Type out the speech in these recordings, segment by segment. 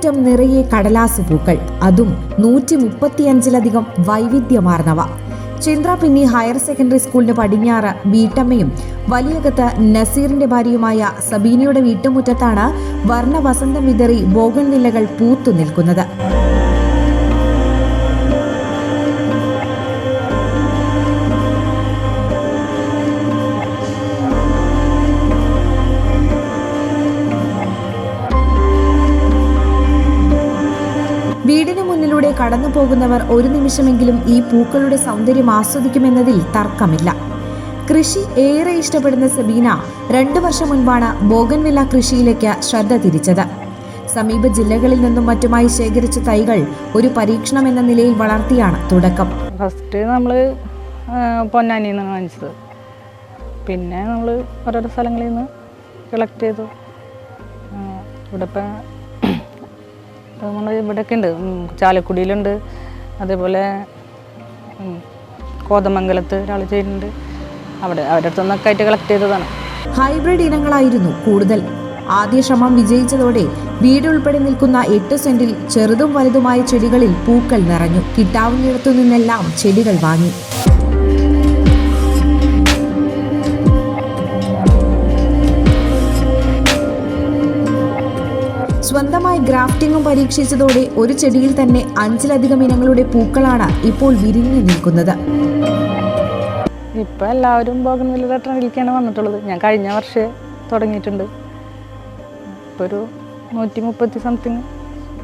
മുറ്റം നിറയെ കടലാസ് പൂക്കൾ. അതും നൂറ്റി മുപ്പത്തിയഞ്ചിലധികം വൈവിധ്യമാർന്നവ. ചിന്ത്ര പിന്നി ഹയർ സെക്കൻഡറി സ്കൂളിന് പടിഞ്ഞാറ് വീട്ടമ്മയും വലിയകത്ത് നസീറിന്റെ ഭാര്യയുമായ സബീനയുടെ വീട്ടുമുറ്റത്താണ് വർണ വസന്തം ബോഗൻ നിലകൾ പൂത്തു നിൽക്കുന്നത്. കടന്നു പോകുന്നവർ ഒരു നിമിഷമെങ്കിലും ഈ പൂക്കളുടെ സൗന്ദര്യം ആസ്വദിക്കുമെന്നതിൽ തർക്കമില്ല. കൃഷി ഏറെ ഇഷ്ടപ്പെടുന്ന സബീന രണ്ടു വർഷം മുൻപാണ് ബോഗൻവില്ല കൃഷിയിലേക്ക് ശ്രദ്ധ തിരിച്ചത്. സമീപ ജില്ലകളിൽ നിന്നും മറ്റുമായി ശേഖരിച്ച തൈകൾ ഒരു പരീക്ഷണം എന്ന നിലയിൽ വളർത്തിയാണ് തുടക്കം. ഫസ്റ്റ് നമ്മൾ പൊന്നാനിയിൽ നിന്നാണ് വാങ്ങിച്ചത്. പിന്നെ നമ്മൾ ഓരോരോ സ്ഥലങ്ങളിൽ നിന്ന് കളക്ട് ചെയ്തു. ഇവിടെ ഇപ്പം നമ്മൾ ഇവിടെയൊക്കെ ഉണ്ട്. ചാലക്കുടിയിലുണ്ട്. അതേപോലെ കോതമംഗലത്ത് ഒരാൾ ചെയ്യുന്നുണ്ട്. അവിടെ അവരുടെ അടുത്ത് നിന്നൊക്കെ ആയിട്ട് കളക്ട് ചെയ്തതാണ്. ഹൈബ്രിഡ് ഇനങ്ങളായിരുന്നു കൂടുതൽ. ആദ്യ ശ്രമം വിജയിച്ചതോടെ വീട് ഉൾപ്പെടെ നിൽക്കുന്ന എട്ട് സെന്റിൽ ചെറുതും വലുതുമായ ചെടികളിൽ പൂക്കൾ നിറഞ്ഞു. കിട്ടാവുന്നിടത്തു നിന്നെല്ലാം ചെടികൾ വാങ്ങി. സ്വന്തമായി ഗ്രാഫ്റ്റിംഗും പരീക്ഷിച്ചതോടെ ഒരു ചെടിയിൽ തന്നെ അഞ്ചിലധികം ഇനങ്ങളുടെ പൂക്കളാണ് ഇപ്പോൾ വിരിഞ്ഞു നിൽക്കുന്നത്. ഇപ്പൊ എല്ലാവരും ബോഗൻ വലിയ ട്രെൻഡിലേക്കാണ് വന്നിട്ടുള്ളത്. ഞാൻ കഴിഞ്ഞ വർഷം തുടങ്ങിയിട്ടുണ്ട്. ഇപ്പോൾ ഒരു നൂറ്റി മുപ്പത്തി സംതിങ്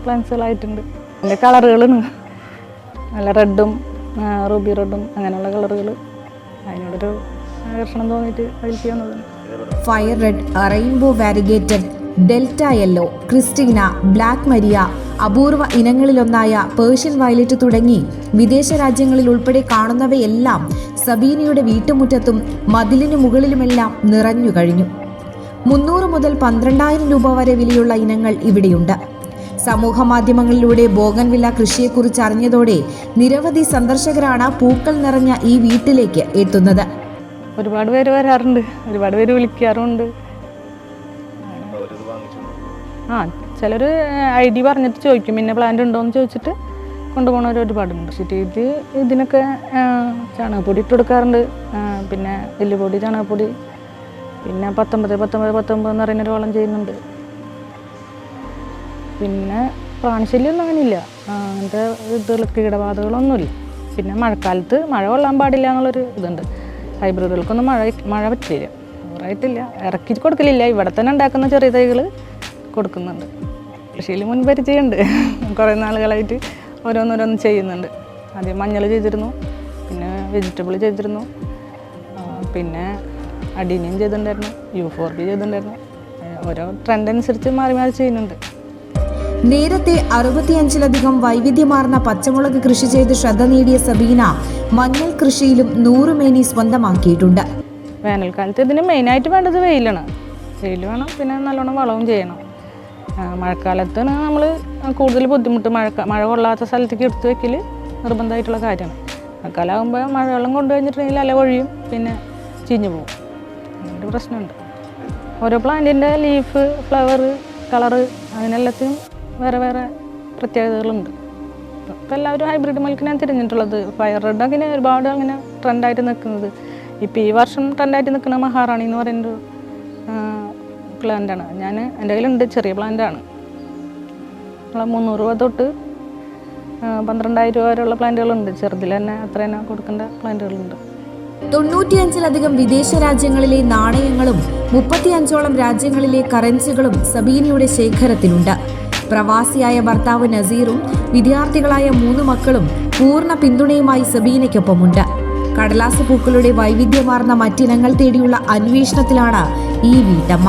പ്ലാന്റ്സുകളായിട്ടുണ്ട് അതിന്റെ കളറുകളാണ്. നല്ല റെഡും റൂബി റെഡും അങ്ങനെയുള്ള കളറുകൾ അതിനോടൊരു ആകർഷണം തോന്നിയിട്ട് അതിലേക്ക് വന്നതാണ് fire red rainbow variegated delta yellow Christina black Maria അപൂർവ ഇനങ്ങളിലൊന്നായ പേർഷ്യൻ വയലറ്റ് തുടങ്ങി വിദേശ രാജ്യങ്ങളിൽ ഉൾപ്പെടെ കാണുന്നവയെല്ലാം സബീനയുടെ വീട്ടുമുറ്റത്തും മതിലിനു മുകളിലുമെല്ലാം നിറഞ്ഞു കഴിഞ്ഞു. മുന്നൂറ് മുതൽ പന്ത്രണ്ടായിരം രൂപ വരെ വിലയുള്ള ഇനങ്ങൾ ഇവിടെയുണ്ട്. സമൂഹ മാധ്യമങ്ങളിലൂടെ ബോഗൻവില്ല കൃഷിയെക്കുറിച്ച് അറിഞ്ഞതോടെ നിരവധി സന്ദർശകരാണ് പൂക്കൾ നിറഞ്ഞ ഈ വീട്ടിലേക്ക് എത്തുന്നത്. ഒരുപാട് പേര് വരാറുണ്ട്. ഒരുപാട് പേര് വിളിക്കാറുമുണ്ട്. ആ ചിലർ ഐ ഡി പറഞ്ഞിട്ട് ചോദിക്കും പിന്നെ പ്ലാന്റ് ഉണ്ടോ എന്ന് ചോദിച്ചിട്ട് കൊണ്ടുപോകുന്നവർ ഒരുപാടുണ്ട് പക്ഷേ ഇത് ഇതിനൊക്കെ ചാണകപ്പൊടി ഇട്ട് കൊടുക്കാറുണ്ട്. പിന്നെ എല്ലുപൊടി ചാണകപ്പൊടി പിന്നെ പത്തൊമ്പത് പത്തൊമ്പത് പത്തൊമ്പത് എന്ന് പറയുന്നൊരു വളം ചെയ്യുന്നുണ്ട്. പിന്നെ പ്രാണിശല്യമൊന്നും അങ്ങനെയില്ല. അങ്ങനത്തെ ഇതുകൾ കീടബാധകളൊന്നുമില്ല. പിന്നെ മഴക്കാലത്ത് മഴ കൊള്ളാൻ പാടില്ല എന്നുള്ളൊരു ഇതുണ്ട്. ഹൈബ്രിഡുകൾക്കൊന്നും മഴ മഴ പറ്റില്ല. ഓവറായിട്ടില്ല ഇറക്കി കൊടുക്കലില്ല. ഇവിടെ തന്നെ ഉണ്ടാക്കുന്ന ചെറിയ തൈകൾ കൊടുക്കുന്നുണ്ട്. കൃഷിയിൽ മുൻപരിചയമുണ്ട്. കുറേ നാളുകളായിട്ട് ഓരോന്നോരോന്ന് ചെയ്യുന്നുണ്ട്. ആദ്യം മഞ്ഞൾ ചെയ്തിരുന്നു പിന്നെ വെജിറ്റബിൾ ചെയ്തിരുന്നു പിന്നെ അഡീനിയം ചെയ്തിട്ടുണ്ടായിരുന്നു യു ഫോർ ബി ചെയ്തിട്ടുണ്ടായിരുന്നു. ഓരോ ട്രെൻഡ് അനുസരിച്ച് മാറി മാറി ചെയ്യുന്നുണ്ട്. നേരത്തെ അറുപത്തിയഞ്ചിലധികം വൈവിധ്യമാർന്ന പച്ചമുളക് കൃഷി ചെയ്ത് ശ്രദ്ധ നേടിയ സബീന മഞ്ഞൾ കൃഷിയിലും നൂറുമേനി സ്വന്തമാക്കിയിട്ടുണ്ട്. വേനൽക്കാലത്ത് ഇതിന് മെയിനായിട്ട് വേണ്ടത് വെയിലാണ്. വെയിൽ വേണം പിന്നെ നല്ലോണം വളവും ചെയ്യണം. മഴക്കാലത്താണ് നമ്മൾ കൂടുതൽ ബുദ്ധിമുട്ട് മഴ മഴ കൊള്ളാത്ത സ്ഥലത്തേക്ക് എടുത്തു വെക്കൽ നിർബന്ധമായിട്ടുള്ള കാര്യമാണ്. മഴക്കാലമാകുമ്പോൾ മഴവെള്ളം കൊണ്ടു കഴിഞ്ഞിട്ടുണ്ടെങ്കിൽ അല ഒഴിയും പിന്നെ ചീഞ്ഞു പോകും അങ്ങനെ ഒരു പ്രശ്നമുണ്ട്. ഓരോ പ്ലാന്റിന്റെ ലീഫ് ഫ്ലവർ കളറ് അതിനെല്ലാത്തിനും വേറെ വേറെ പ്രത്യേകതകളുണ്ട്. ഇപ്പം എല്ലാവരും ഹൈബ്രിഡ് മിൽക്കിനാണ് തിരിഞ്ഞിട്ടുള്ളത്. ഫയർ റെഡ് അങ്ങനെ ഒരുപാട് അങ്ങനെ ട്രെൻഡായിട്ട് നിൽക്കുന്നത് ഇപ്പോൾ ഈ വർഷം ട്രെൻഡായിട്ട് നിൽക്കുന്ന മഹാറാണി എന്ന് പറയുന്നൊരു പ്ലാന്റാണ് ഞാൻ എന്റെ കയ്യിലുണ്ട് ചെറിയ പ്ലാന്റാണ് നമ്മളെ മുന്നൂറ് രൂപ തൊട്ട് പന്ത്രണ്ടായിരം രൂപ വരെയുള്ള പ്ലാന്റുകളുണ്ട് ചെറുതിൽ തന്നെ അത്ര തന്നെ കൊടുക്കേണ്ട പ്ലാന്റുകളുണ്ട് തൊണ്ണൂറ്റിയഞ്ചിലധികം വിദേശ രാജ്യങ്ങളിലെ നാണയങ്ങളും മുപ്പത്തിയഞ്ചോളം രാജ്യങ്ങളിലെ കറൻസികളും സബീനയുടെ ശേഖരത്തിലുണ്ട്. പ്രവാസിയായ ഭർത്താവ് നസീറും വിദ്യാർത്ഥികളായ മൂന്ന് മക്കളും പൂർണ പിന്തുണയുമായി സബീനയ്ക്കൊപ്പമുണ്ട്. കടലാസ് പൂക്കളുടെ വൈവിധ്യമാർന്ന മറ്റിനങ്ങൾ തേടിയുള്ള അന്വേഷണത്തിലാണ് ഈ വീട്ടമ്മ.